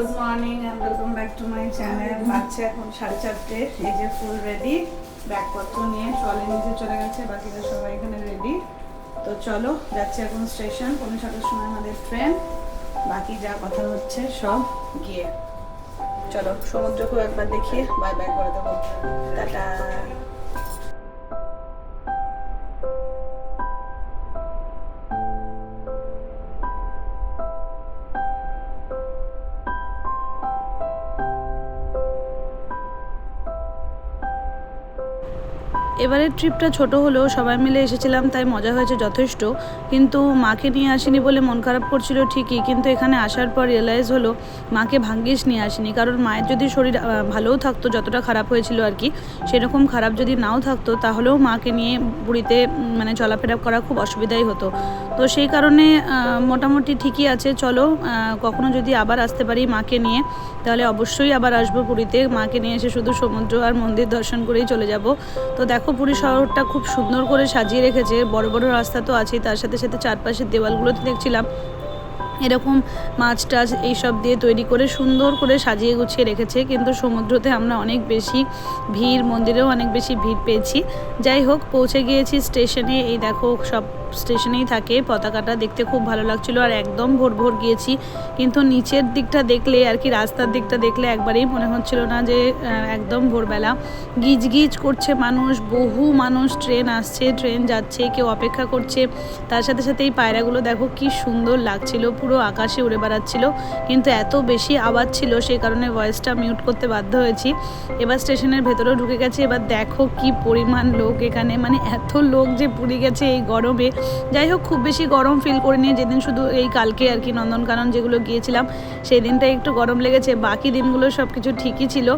Good morning and welcome back to my channel বাচ্চা এখন সাড়ে চারটে। এই যে ফুল রেডি ব্যাগপত্র নিয়ে চলে নিচে চলে গেছে, বাকিরা সবাই এখানে রেডি তো চলো, যাচ্ছি এখন স্টেশন পৌনে ছটার সময় আমাদের ট্রেন বাকি যা কথা হচ্ছে সব গিয়ে। চলো, সমুদ্রকেও একবার দেখিয়ে বাই বাই করে দেবো। টাটা। এবারের ট্রিপটা ছোট হলেও সবাই মিলে এসেছিলাম তাই মজা হয়েছে যথেষ্ট। কিন্তু মাকে নিয়ে আসিনি বলে মন খারাপ করছিল ঠিকই কিন্তু এখানে আসার পর রিয়েলাইজ হলো মাকে ভাগ্যিস নিয়ে আসিনি। কারণ মায়ের যদি শরীর ভালোও থাকতো যতটা খারাপ হয়েছিল আর কি সেরকম খারাপ যদি নাও থাকতো তাহলেও মাকে নিয়ে উম, মানে চলাফেরা করা খুব অসুবিধাই হতো। তো সেই কারণে মোটামুটি ঠিকই আছে, চলো কখনো যদি আবার আসতে পারি মাকে নিয়ে, তাহলে অবশ্যই আবার আসব পুরীতে। মাকে নিয়ে এসে শুধু সমুদ্র আর মন্দির দর্শন করেই চলে যাব। তো দেখো, পুরী শহরটা খুব সুন্দর করে সাজিয়ে রেখেছে। বড় বড় রাস্তা তো আছেই, তার সাথে সাথে চারপাশের দেওয়ালগুলোতে দেখছিলাম। এরকম মাছ টাছ এইসব দিয়ে তৈরি করে সুন্দর করে সাজিয়ে গুছিয়ে রেখেছে। কিন্তু সমুদ্রতে আমরা অনেক বেশি ভিড়, মন্দিরেও অনেক বেশি ভিড় পেয়েছি। যাই হোক, পৌঁছে গিয়েছি স্টেশনে। এই দেখো, সব স্টেশনেই থাকে। পতাকাটা দেখতে খুব ভালো লাগছিল আর একদম ভোর ভোর গিয়েছি। কিন্তু নিচের দিকটা দেখলে আর কি, রাস্তার দিকটা দেখলে একবারেই মনে হচ্ছিল না যে একদম ভোরবেলা। গিজ গিজ করছে মানুষ, বহু মানুষ ট্রেন আসছে, ট্রেন যাচ্ছে, কেউ অপেক্ষা করছে। তার সাথে সাথে এই পায়রাগুলো দেখো কি সুন্দর লাগছিল, পুরো আকাশে উড়ে বেড়াচ্ছিল। কিন্তু এত বেশি আওয়াজ ছিল সেই কারণে ভয়েসটা মিউট করতে বাধ্য হয়েছি। এবার স্টেশনের ভেতরেও ঢুকে গেছে। এবার দেখো কি পরিমাণ লোক এখানে। মানে এত লোক যে পুরী গেছে এই গরমে। যাই হোক, খুব বেশি গরম ফিল করে নিয়ে যেদিন শুধু এই কালকে আর কি নন্দনকানন যেগুলো গিয়েছিলাম সেই দিনটা একটু গরম লেগেছে। বাকি দিনগুলো সব কিছু ঠিকই ছিল।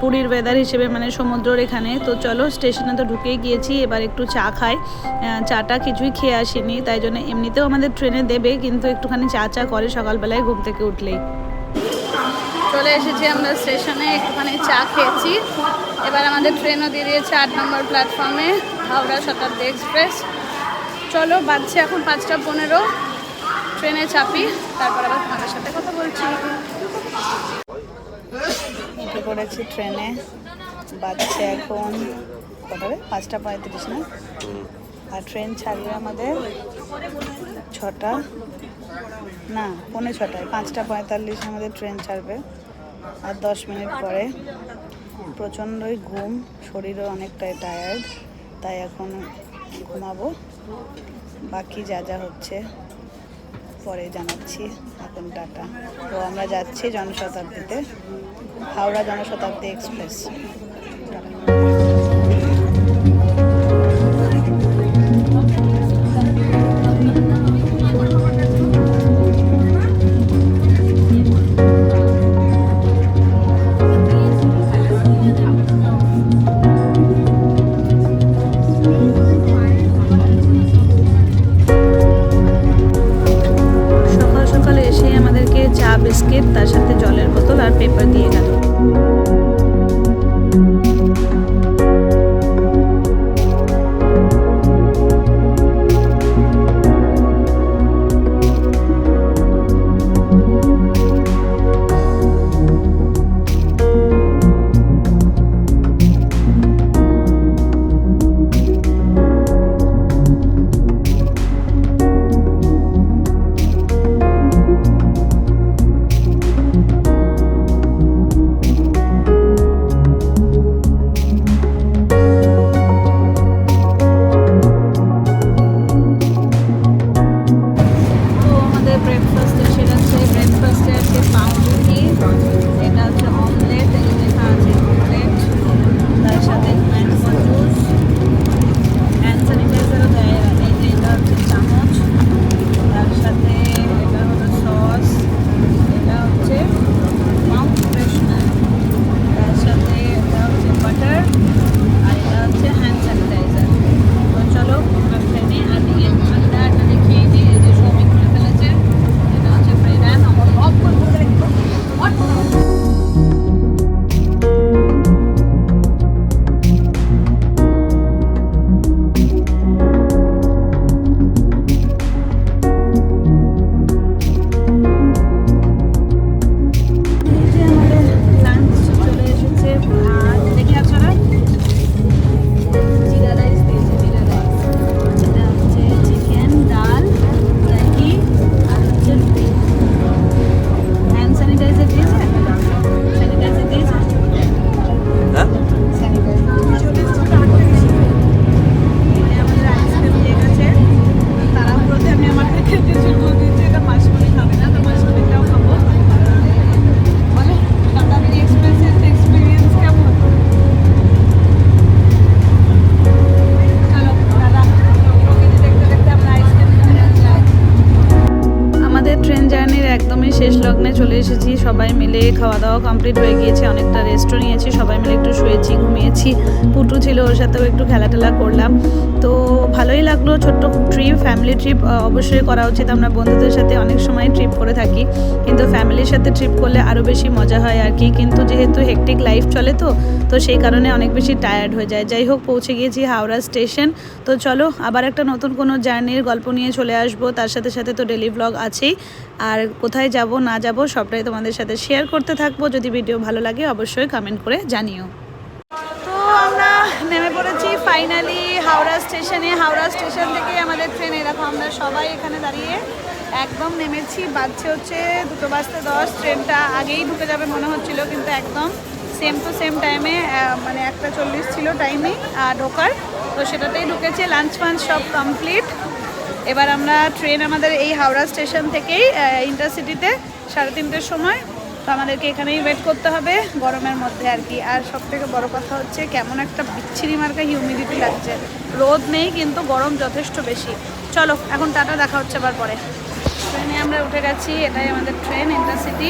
পুরীর ওয়েদার হিসেবে মানে সমুদ্রর এখানে। তো চলো স্টেশনে তো ঢুকেই গিয়েছি। এবার একটু চা খাই। চাটা কিছুই খেয়ে আসিনি। তাই জন্য এমনিতেও আমাদের ট্রেনে দেবে, কিন্তু একটুখানি চা চা করে সকালবেলায় ঘুম থেকে উঠলেই। চলে এসেছি আমরা স্টেশনে, একটুখানি চা খেয়েছি। এবার আমাদের ট্রেনও দিয়ে দিয়েছে আট নম্বর প্ল্যাটফর্মে, হাওড়া শতাব্দী এক্সপ্রেস। চলো, বাজছে এখন পাঁচটা পনেরো। ট্রেনে চাপি, তারপর আবার তোমাদের সাথে কথা বলছি। উঠে পড়েছি ট্রেনে, বাজছে এখন কটা পাঁচটা পঁয়ত্রিশ না? আর ট্রেন ছাড়বে আমাদের ছটা। না, পৌনে ছটায়। পাঁচটা পঁয়তাল্লিশে আমাদের ট্রেন ছাড়বে। আর দশ মিনিট পরে প্রচণ্ডই ঘুম, শরীরও অনেকটাই টায়ার্ড তাই এখন ঘুমাবো। বাকি যা যা হচ্ছে পরে জানাচ্ছি। এখন টাটা। তো আমরা যাচ্ছি জনশতাব্দীতে, হাওড়া জনশতাব্দী এক্সপ্রেস। মিলে খাওয়া দাওয়া কমপ্লিট হয়ে গিয়েছে। রেস্টও নিয়েছি, সবাই মিলে একটু শুয়েছি, ঘুমিয়েছি। পুটু ছিল ওর সাথেও একটু খেলা টেলা করলাম। তো ভালোই লাগল, ছোট্ট ট্রিপ ফ্যামিলি ট্রিপ অবশ্যই করা উচিত। আমরা বন্ধুদের সাথে অনেক সময় ট্রিপ করে থাকি। কিন্তু ফ্যামিলির সাথে ট্রিপ করলে আরও বেশি মজা হয় আর কি। কিন্তু যেহেতু হেকটিক লাইফ চলে তো তো সেই কারণে অনেক বেশি টায়ার্ড হয়ে যায়। যাই হোক, পৌঁছে গিয়েছি হাওড়া স্টেশন তো চলো, আবার একটা নতুন কোনো জার্নির গল্প নিয়ে চলে আসব। তার সাথে সাথে তো ডেলি ব্লগ আছেই। আর কোথায় যাব, না যাব, সবটাই তোমাদের সাথে শেয়ার করতে থাকব। যদি ভিডিও ভালো লাগে, অবশ্যই কমেন্ট করে জানিও। তো আমরা নেমে পড়েছি ফাইনালি হাওড়া স্টেশনে হাওড়া স্টেশন থেকে আমাদের ট্রেন এরকম আমরা সবাই এখানে দাঁড়িয়ে একদম নেমেছি। বাজছে হচ্ছে দুটো বাজতে দশ। ট্রেনটা আগেই ঢুকে যাবে মনে হচ্ছিল, কিন্তু একদম সেম টু সেম টাইমে মানে একটা চল্লিশ ছিল টাইমে ঢোকার। তো সেটাতেই ঢুকেছে। লাঞ্চ ফাঞ্চ সব কমপ্লিট এবার আমরা ট্রেন আমাদের এই হাওড়া স্টেশন থেকেই ইন্টারসিটিতে সাড়ে তিনটের সময় তো আমাদেরকে এখানেই ওয়েট করতে হবে গরমের মধ্যে আর কি। আর সব থেকে বড় কথা হচ্ছে, কেমন একটা বিচ্ছিরি মার্কা হিউমিডিটি লাগছে। রোদ নেই, কিন্তু গরম যথেষ্ট বেশি। চলো, এখন টাটা, দেখা হচ্ছে আবার পরে। ট্রেনে আমরা উঠে গেছি, এটাই আমাদের ট্রেন ইন্টারসিটি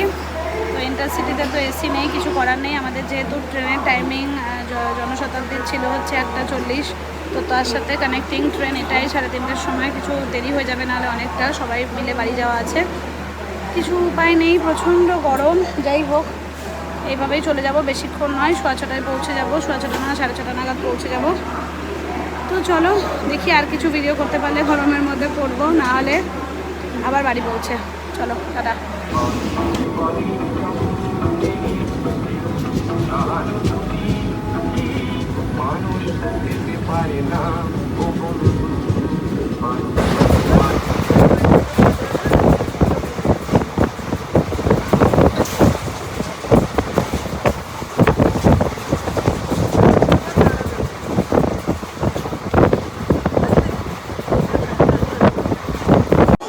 তো ইন্টারসিটিতে তো এসি নেই, কিছু করার নেই। আমাদের যেহেতু ট্রেনের টাইমিং জনশতাব্দীর ছিল হচ্ছে একটা চল্লিশ। তো তার সাথে কানেক্টিং ট্রেন এটাই সাড়ে তিনটের সময়। কিছু দেরি হয়ে যাবে, নাহলে অনেকটা সবাই মিলে বাড়ি যাওয়া আছে। কিছু উপায় নেই, প্রচণ্ড গরম, যাই হোক। এইভাবেই চলে যাব, বেশিক্ষণ নয়, সোয়া ছটায় পৌঁছে যাব, সোয়া ছটা না সাড়ে ছটা নাগাদ পৌঁছে যাব। তো চলো, দেখি আর কিছু ভিডিও করতে পারলে গরমের মধ্যে করব না হলে আবার বাড়ি পৌঁছে। চলো, টাটা।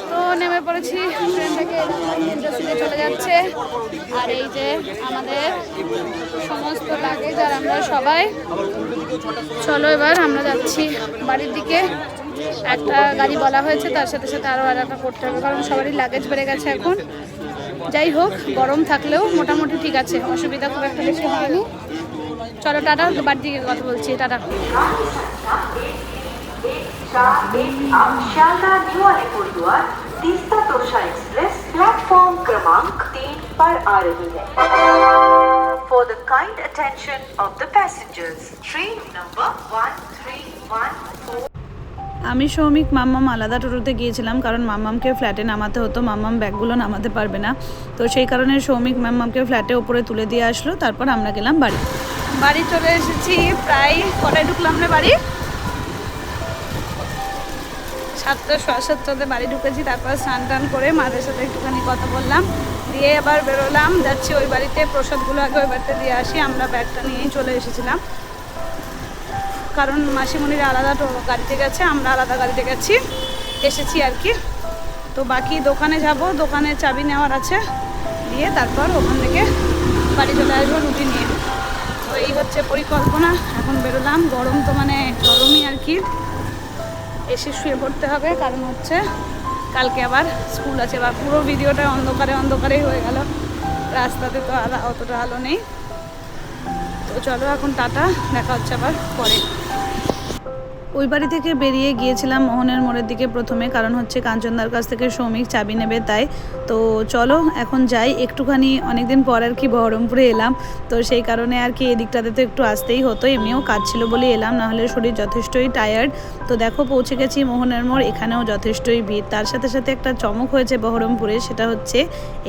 তো নেমে পড়েছি ট্রেন থেকে ইন্ডাস্ট্রিতে চলে যাচ্ছে আর এই যে আমাদের সমস্ত লাগেজ আর আমরা সবাই। চলো এবার আমরা যাচ্ছি বাড়ির দিকে। একটা গাড়ি বলা হয়েছে, তার সাথে সাথে আরও আলাদা করতে হবে, কারণ সবারই লাগেজ বেড়ে গেছে এখন। যাই হোক, গরম থাকলেও মোটামুটি ঠিক আছে, অসুবিধা খুব একটা বেশি হয়নি। চলো টাটা, বাড়ির দিকে কথা বলছি, tata. Teesta Torsha express platform क्रमांक तीन पर आ रही है For the kind attention of the passengers, train number one three one four. আমি সৌমিক মাম্মাম আলাদা টোটোতে গিয়েছিলাম কারণ মাম্মামকে ফ্ল্যাটে নামাতে হতো মাম্মাম ব্যাগগুলো নামাতে পারবে না তো সেই কারণে সৌমিক মাম্মামকে ফ্ল্যাটে ওপরে তুলে দিয়ে আসলো তারপর আমরা গেলাম বাড়ি বাড়ি চলে এসেছি প্রায় কটায় ঢুকলাম না বাড়ি সাতটা, সোয়া সাতটাতে বাড়ি ঢুকেছি, তারপর স্নান টান করে মাদের সাথে একটুখানি কথা বললাম। দিয়ে আবার বেরোলাম, যাচ্ছি ওই বাড়িতে, প্রসাদগুলো আগে ওই বাড়িতে দিয়ে আসি, আমরা ব্যাগটা নিয়েই চলে এসেছিলাম। কারণ মাসিমণিরা আলাদা গাড়িতে গেছে, আমরা আলাদা গাড়িতে গেছি, এসেছি আর কি। তো বাকি দোকানে যাব, দোকানে চাবি নেওয়ার আছে। দিয়ে তারপর ওখান থেকে বাড়ি চলে আসব, রুটি নিয়ে। তো এই হচ্ছে পরিকল্পনা, এখন বেরোলাম, গরম তো মানে গরমই আর কি। এসে শুয়ে পড়তে হবে, কারণ হচ্ছে কালকে আবার স্কুল আছে বা পুরো ভিডিওটা অন্ধকারে অন্ধকারেই হয়ে গেল। রাস্তাতে তো আর অতটা আলো নেই। তো চলো এখন টাটা, দেখা হচ্ছে আবার পরে। ওই বাড়ি থেকে বেরিয়ে গিয়েছিলাম মোহনের মোড়ের দিকে প্রথমে, কারণ হচ্ছে কাঞ্চনদার কাছ থেকে শ্রমিক চাবি নেবে তাই। তো চলো, এখন যাই। একটুখানি অনেকদিন পর আর কি বহরমপুরে এলাম। তো সেই কারণে আর কি এদিকটাতে তো একটু আসতেই হতো, এমনিও কাজ ছিল বলে এলাম, নাহলে শরীর যথেষ্টই টায়ার্ড তো দেখো, পৌঁছে গেছি মোহনের মোড়, এখানেও যথেষ্টই ভিড়। তার সাথে সাথে একটা চমক হয়েছে বহরমপুরে, সেটা হচ্ছে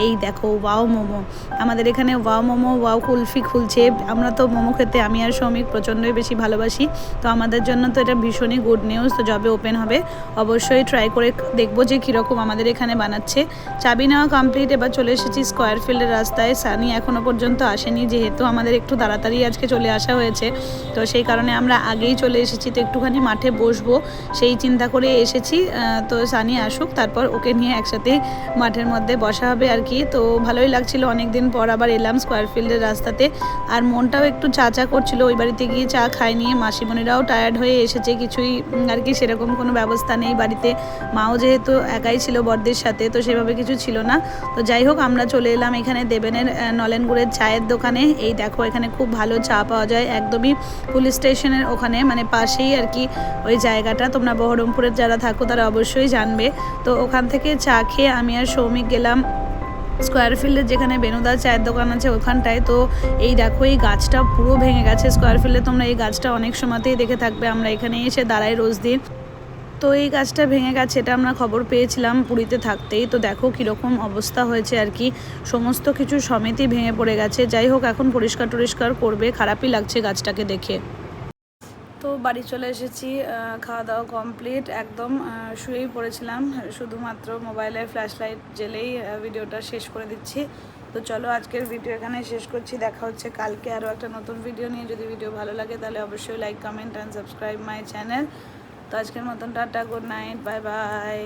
এই দেখো, ওয়াও মোমো। আমাদের এখানে ওয়াও মোমো, ওয়াও কুলফি খুলছে। আমরা তো মোমো খেতে, আমি আর শ্রমিক প্রচণ্ডই বেশি ভালোবাসি। তো আমাদের জন্য তো এটা ভীষণই গুড নিউজ তো যবে ওপেন হবে। অবশ্যই ট্রাই করে দেখব যে কীরকম আমাদের এখানে বানাচ্ছে। চাবি নেওয়া কমপ্লিট এবার চলে এসেছি স্কোয়ার ফিল্ডের রাস্তায়। সানি এখনও পর্যন্ত আসেনি, যেহেতু আমাদের একটু তাড়াতাড়ি আজকে চলে আসা হয়েছে। তো সেই কারণে আমরা আগেই চলে এসেছি, তো একটুখানি মাঠে বসবো। সেই চিন্তা করে এসেছি তো সানি আসুক, তারপর ওকে নিয়ে একসাথে মাঠের মধ্যে বসা হবে আর কি। তো ভালোই লাগছিল অনেক দিন পর আবার এলাম স্কোয়ার ফিল্ডের রাস্তাতে। আর মনটাও একটু চা চা করছিল, ওই বাড়িতে গিয়ে চা খাই নিয়ে মাসিমণিরাও টায়ার্ড হয়ে এসেছে কিছুই আর কি সেরকম কোনো ব্যবস্থা নেই। বাড়িতে মাও যেহেতু একাই ছিল বড়দের সাথে তো সেভাবে কিছু ছিল না। তো যাই হোক আমরা চলে এলাম এখানে দেবেনের আহ, নলেন গুড়ের চায়ের দোকানে। এই দেখো এখানে খুব ভালো চা পাওয়া যায় একদমই পুলিশ স্টেশনের ওখানে মানে পাশেই আর কি ওই জায়গাটা। তোমরা বহরমপুরের যারা থাকো তারা অবশ্যই জানবে। তো ওখান থেকে চা খেয়ে আমি আর সৌমিক গেলাম স্কোয়ার ফিল্ডের যেখানে বেনুদার চায়ের দোকান আছে ওখানটায়, তো এই দেখো এই গাছটা পুরো ভেঙে গেছে স্কোয়ার ফিল্ডে তোমরা এই গাছটা অনেক সময়তেই দেখে থাকবে, আমরা এখানে এসে দাঁড়াই রোজ দিন। তো এই গাছটা ভেঙে গেছে, এটা আমরা খবর পেয়েছিলাম পুরীতে থাকতেই, তো দেখো কীরকম অবস্থা হয়েছে আর কি। সমস্ত কিছু সমেতই ভেঙে পড়ে গেছে, যাই হোক এখন পরিষ্কার টরিষ্কার করবে, খারাপই লাগছে গাছটাকে দেখে। তো বাড়ি চলে এসেছি খাওয়া দাওয়া কমপ্লিট একদম শুয়েই পড়েছিলাম, শুধুমাত্র মোবাইলের ফ্ল্যাশ লাইট জেলেই ভিডিওটা শেষ করে দিচ্ছি। তো চলো আজকের ভিডিও এখানে শেষ করছি, দেখা হচ্ছে কালকে আরও একটা নতুন ভিডিও নিয়ে। যদি ভিডিও ভালো লাগে তাহলে অবশ্যই like comment and subscribe my channel তো আজকের মতন tata good night bye bye